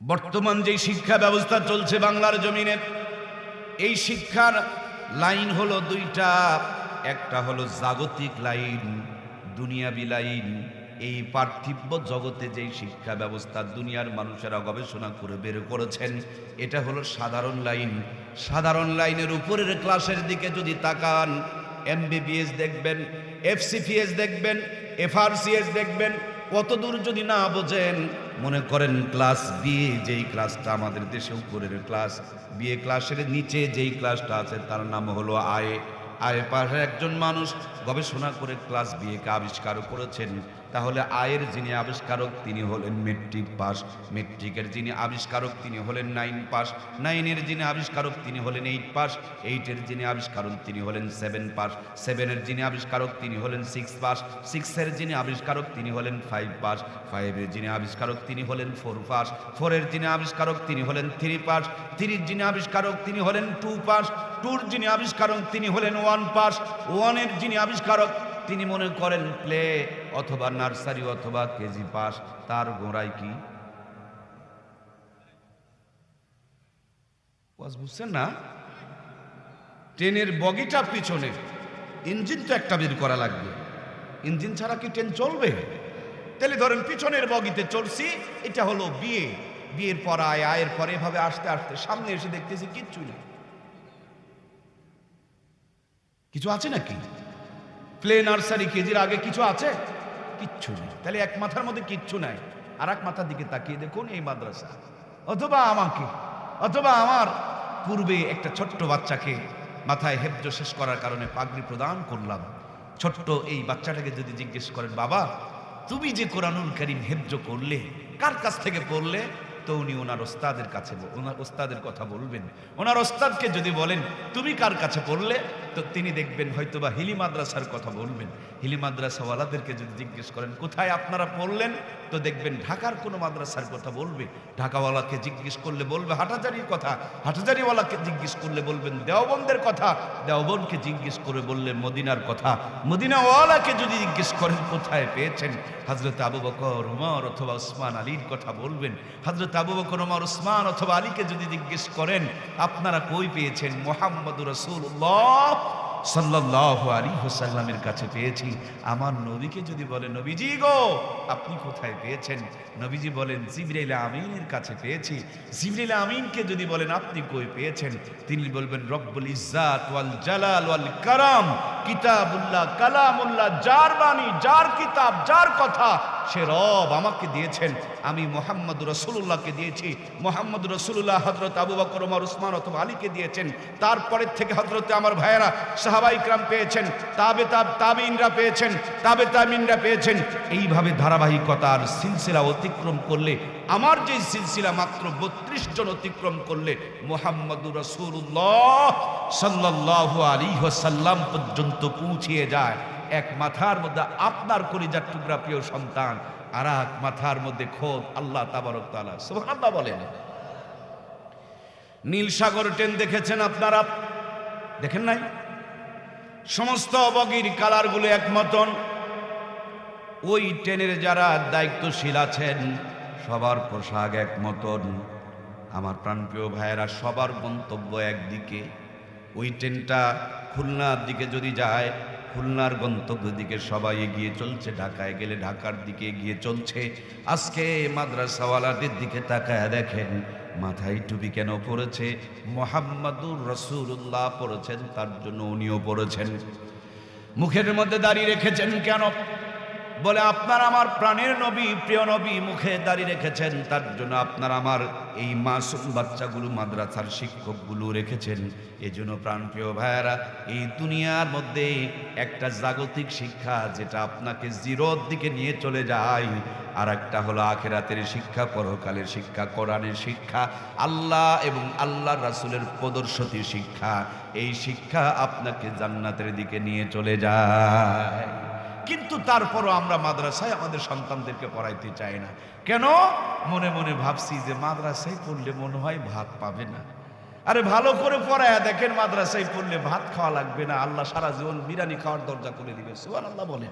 বর্তমান যে শিক্ষা ব্যবস্থা চলছে বাংলার জমিনে, এই শিক্ষার লাইন হলো দুইটা। একটা হলো জাগতিক লাইন, দুনিয়াবি লাইন। এই পার্থিব্য জগতে যেই শিক্ষা ব্যবস্থা দুনিয়ার মানুষেরা গবেষণা করে বের করেছেন, এটা হলো সাধারণ লাইন। সাধারণ লাইনের উপরের ক্লাসের দিকে যদি তাকান, এমবিবিএস দেখবেন, এফসিপিএস দেখবেন, এফআরসিএস দেখবেন কত দূর যদি না বোঝেন, মনে করেন ক্লাস বিএ যেই ক্লাসটা আমাদের দেশে উপরের ক্লাস বিএ ক্লাসের নিচে যেই ক্লাসটা আছে, তার নাম হলো আয়ে। আয়ে পাশে একজন মানুষ গবেষণা করে ক্লাস বিএকে আবিষ্কার করেছেন। তাহলে আয়ের যিনি আবিষ্কারক তিনি হলেন মেট্রিক পাস মেট্রিকের যিনি আবিষ্কারক তিনি হলেন নাইন পাস নাইনের যিনি আবিষ্কারক তিনি হলেন এইট পাস এইটের যিনি আবিষ্কারক তিনি হলেন সেভেন পাস সেভেনের যিনি আবিষ্কারক তিনি হলেন সিক্স পাস সিক্সের যিনি আবিষ্কারক তিনি হলেন ফাইভ পাস ফাইভের যিনি আবিষ্কারক তিনি হলেন ফোর পাস ফোরের যিনি আবিষ্কারক তিনি হলেন থ্রি পাস থ্রির যিনি আবিষ্কারক তিনি হলেন টু পাস টুর যিনি আবিষ্কারক তিনি হলেন ওয়ান পাস ওয়ানের যিনি আবিষ্কারক তিনি মনে করেন প্লে অথবা নার্সারি অথবা কেজি পাস তার গোড়ায় কি? বুঝছেন না? ট্রেনের বগিটা পিছনে। ইঞ্জিন তো একটা বের করা লাগবে। ইঞ্জিন ছাড়া কি ট্রেন চলবে? তাহলে ধরেন পিছনের বগিতে চলছি এটা হলো বিয়ে বিয়ের পর আয় আয়ের পরে এভাবে আসতে আসতে সামনে এসে দেখতেছি কিচ্ছু নেই। কিছু আছে নাকি? প্লে নার্সারি কেজির আগে কিছু আছে? কিচ্ছু নেই। তাহলে এক মাথার মধ্যে কিচ্ছু নাই। আর এক মাথার দিকে তাকিয়ে দেখুন এই মাদ্রাসা। অথবা আমাকে, অথবা আমার পূর্বে একটা ছোট্ট বাচ্চাকে মাথায় হেফজ শেষ করার কারণে পাগড়ি প্রদান করলাম। ছোট্ট এই বাচ্চাটাকে যদি জিজ্ঞেস করেন, বাবা, তুমি যে কোরআনুল করিম হেফজ করলে, কার কাছ থেকে পড়লে? তো উনি ওনার ওস্তাদের কাছে ওনার ওস্তাদের কথা বলবেন। ওনার ওস্তাদকে যদি বলেন, তুমি কার কাছে পড়লে? তো তিনি দেখবেন হয়তোবা হিলি মাদ্রাসার কথা বলবেন। হিলি মাদ্রাসাওয়ালাদেরকে যদি জিজ্ঞেস করেন, কোথায় আপনারা পড়লেন? তো দেখবেন ঢাকার কোনো মাদ্রাসার কথা বলবে। ঢাকাওয়ালাকে জিজ্ঞেস করলে বলবে হাটাজারির কথা, হাটাজারিওয়ালাকে জিজ্ঞেস করলে বলবেন দেওবন্দের কথা দেওবনকে জিজ্ঞেস করে বললেন মদিনার কথা। মদিনাওয়ালাকে যদি জিজ্ঞেস করেন, কোথায় পেয়েছেন? হজরত আবু বকর, উমর অথবা উসমান আলীর কথা বলবেন। হজরত আবু বকর, উমর, উসমান অথবা আলীকে যদি জিজ্ঞেস করেন, আপনারা কই পেয়েছেন? মোহাম্মদ রসুল্লাহ সাল্লাহ আলী হোসাল্লামের কাছে পেয়েছি। আমার নবীকে যদি বলে, নবীজি গো, আপনি কোথায় পেয়েছেন? নবীজি বলেন জিবরাইল আমিনের কাছে পেয়েছি। জিবরাইল আমিনকে যদি বলেন, আপনি কই পেয়েছেন? তিনি বলবেন, রব্বুল ইজ্জাত ওয়াল জালাল ওয়াল কারাম। কিতাবুল্লাহ, কালামুল্লাহ, যার বাণী, যার কিতাব, যার কথা সে রব আমাকে দিয়েছেন। আমি মোহাম্মদ রসুল্লাহকে দিয়েছি। মোহাম্মদ রসুল্লাহ হজরত আবু বকর, ওমর, উসমান অথবা আলীকে দিয়েছেন। তারপরের থেকে হজরতে আমার ভাইয়েরা সাহাবাই ইকরাম পেয়েছেন, তাবে তাব, তাবিনরা পেয়েছেন, তাবে তামিনরা পেয়েছেন। এইভাবে ধারাবাহিকতার সিলসিলা অতিক্রম করলে, আমার যে সিলসিলা মাত্র বত্রিশ জন অতিক্রম করলে, মোহাম্মদ রসুল্লাহ সাল্লাহ আলী সাল্লাম পর্যন্ত পৌঁছিয়ে যায়। এক মাথার মধ্যে আপনার কলিজার টুকরা প্রিয় সন্তান, আর এক মাথার মধ্যে খোদ আল্লাহ তাবারক তালা বলেন। নীল সাগর ট্রেন দেখেছেন আপনারা? দেখেন নাই? সমস্ত বগির কালারগুলো এক মতন ওই ট্রেনের যারা দায়িত্বশীল আছেন, সবার পোশাক এক মতন আমার প্রাণপ্রিয় ভাইয়েরা, সবার গন্তব্য একদিকে। ওই ট্রেনটা খুলনার দিকে যদি যায় খুলনার গন্তব্য দিকে সবাই এগিয়ে চলছে, ঢাকায় গেলে ঢাকার দিকে এগিয়ে চলছে। আজকে মাদ্রাসাওয়ালাদের দিকে তাকায় দেখেন, মাথায় টুপি কেন পড়েছে মোহাম্মদুর রসুল্লাহ পড়েছেন তার জন্য উনিও পড়েছেন মুখের মধ্যে দাঁড়িয়ে রেখেছেন কেন? বলে, আপনার আমার প্রাণের নবী, প্রিয় নবী মুখে দাঁড়িয়ে রেখেছেন, তার জন্য আপনার আমার এই মাসুম বাচ্চাগুলো মাদ্রাসার শিক্ষকগুলো রেখেছেন। এই জন্য প্রাণপ্রিয় ভাইয়ারা, এই দুনিয়ার মধ্যে একটা জাগতিক শিক্ষা যেটা আপনাকে জিরোর দিকে নিয়ে চলে যায় আর একটা হলো আখেরাতের শিক্ষা, পরকালের শিক্ষা, কোরআনের শিক্ষা, আল্লাহ এবং আল্লাহ রাসুলের প্রদর্শনী শিক্ষা। এই শিক্ষা আপনাকে জান্নাতের দিকে নিয়ে চলে যায়। কিন্তু তারপরও আমরা মাদ্রাসায় আমাদের সন্তানদেরকে পড়াইতে চাই না। কেন? মনে মনে ভাবছি যে মাদ্রাসায় পড়লে মনে হয় ভাত পাবে না। আরে ভালো করে পড়ায় দেখেন মাদ্রাসায় পড়লে ভাত খাওয়া লাগবে না। আল্লাহ সারা জীবন বিরিয়ানি খাওয়ার দরজা করে দিবে। সুহান আল্লাহ বলেন।